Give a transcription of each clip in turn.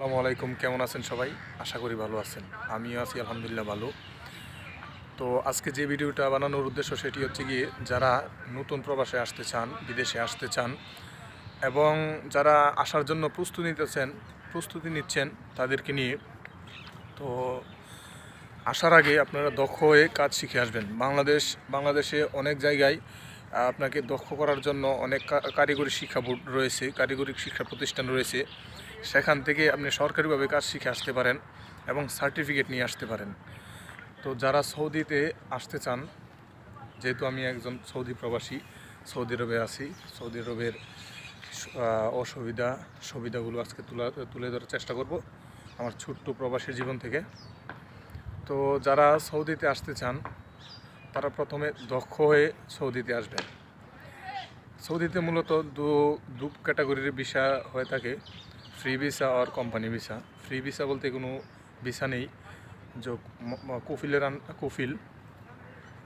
আসসালামু আলাইকুম, কেমন আছেন সবাই? আশা করি ভালো আছেন। আমিও আছি, আলহামদুলিল্লাহ ভালো। তো আজকে যে ভিডিওটা বানানোর উদ্দেশ্য সেটি হচ্ছে গিয়ে যারা নতুন প্রবাসে আসতে চান, বিদেশে আসতে চান এবং যারা আসার জন্য প্রস্তুতি নিতেছেন, প্রস্তুতি নিচ্ছেন তাদেরকে নিয়ে, তো আসার আগে আপনারা দক্ষ হয়ে কাজ শিখে আসবেন। বাংলাদেশ, বাংলাদেশে অনেক জায়গায় আপনাকে দক্ষ করার জন্য অনেক কারিগরি শিক্ষা বোর্ড রয়েছে কারিগরি শিক্ষা প্রতিষ্ঠান রয়েছে। সেখান থেকে আপনি সরকারিভাবে কাজ শিখে আসতে পারেন এবং সার্টিফিকেট নিয়ে আসতে পারেন। তো যারা সৌদিতে আসতে চান, যেহেতু আমি একজন সৌদি প্রবাসী, সৌদি আরবে আছি, সৌদি আরবের অসুবিধা, সুবিধাগুলো আজকে তুলা, তুলে ধরার চেষ্টা করব আমার ছোট্ট প্রবাসী জীবন থেকে। তো যারা সৌদিতে আসতে চান, তারা প্রথমে দক্ষ হয়ে সৌদিতে আসবেন সৌদিতে মূলত দু দু ক্যাটাগরির বিষয় হয়ে থাকে। ফ্রি ভিসা আর কোম্পানি ভিসা। ফ্রি ভিসা বলতে কোনো ভিসা নেই। যে কফিলের কফিল।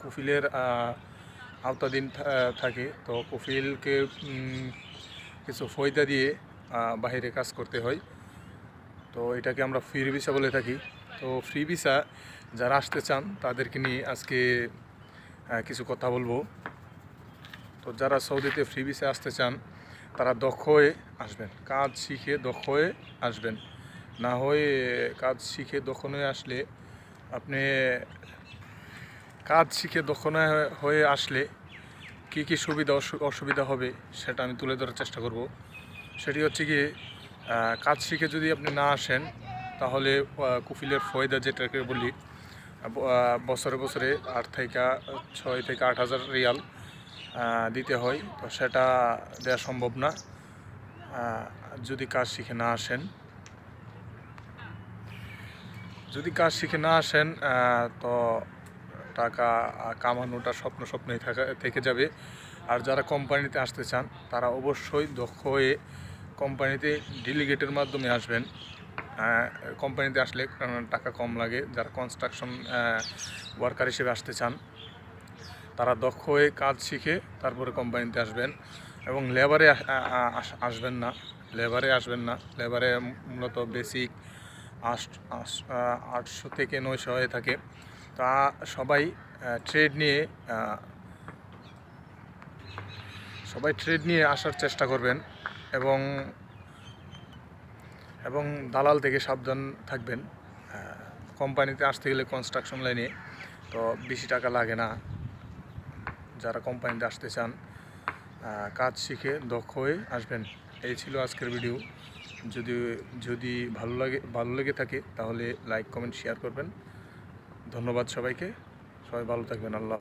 কফিলের আওতাধীন থাকে। তো কফিলকে কিছু ফয়দা দিয়ে বাইরে কাজ করতে হয়। তো এটাকে আমরা ফ্রি ভিসা বলে থাকি। তো ফ্রি ভিসা যারা আসতে চান, তাদেরকে নিয়ে আজকে কিছু কথা বলব। তো যারা সৌদিতে ফ্রি ভিসা আসতে চান তারা দক্ষ হয়ে আসবেন। কাজ শিখে দক্ষ হয়ে আসবেন। না হয়ে কাজ শিখে দক্ষ হয়ে আসলে আপনি কাজ শিখে দক্ষ হয়ে- আসলে কী কী সুবিধা, অসু- অসুবিধা হবে সেটা আমি তুলে ধরার চেষ্টা করব। সেটি হচ্ছে কি কাজ শিখে যদি আপনি না আসেন, তাহলে কুফিলের ফয়দা যেটাকে বলি বছরে বছরে আট থেকে ছয় থেকে আট হাজার রিয়াল দিতে হয়, তো সেটা দেওয়া সম্ভব না। যদি কাজ শিখে না আসেন। যদি কাজ শিখে না আসেন তো টাকা কামানোটা স্বপ্ন স্বপ্নই থাকা, থেকে যাবে। আর যারা কোম্পানিতে আসতে চান, তারা অবশ্যই দক্ষ হয়ে কোম্পানিতে ডেলিগেটের মাধ্যমে আসবেন। কোম্পানিতে আসলে টাকা কম লাগে। যারা কনস্ট্রাকশন ওয়ার্কার হিসেবে আসতে চান তারা দক্ষ হয়ে কাজ শিখে তারপরে কোম্পানিতে আসবেন এবং লেবারে আসবেন না, লেবারে আসবেন না। লেবারে মূলত বেসিক আট আটশো থেকে নয়শো হয়ে থাকে। তা সবাই ট্রেড নিয়ে সবাই ট্রেড নিয়ে আসার চেষ্টা করবেন এবং এবং দালাল থেকে সাবধান থাকবেন। কোম্পানিতে আসতে গেলে কনস্ট্রাকশন লাইনে তো বেশি টাকা লাগে না। যারা কোম্পানিতে আসতে চান কাজ শিখে দক্ষ হয়ে আসবেন। এই ছিল আজকের ভিডিও যদি যদি ভালো লাগে, ভালো লেগে থাকে, তাহলে লাইক কমেন্ট শেয়ার করবেন। ধন্যবাদ সবাইকে। সবাই ভালো থাকবেন। আল্লাহ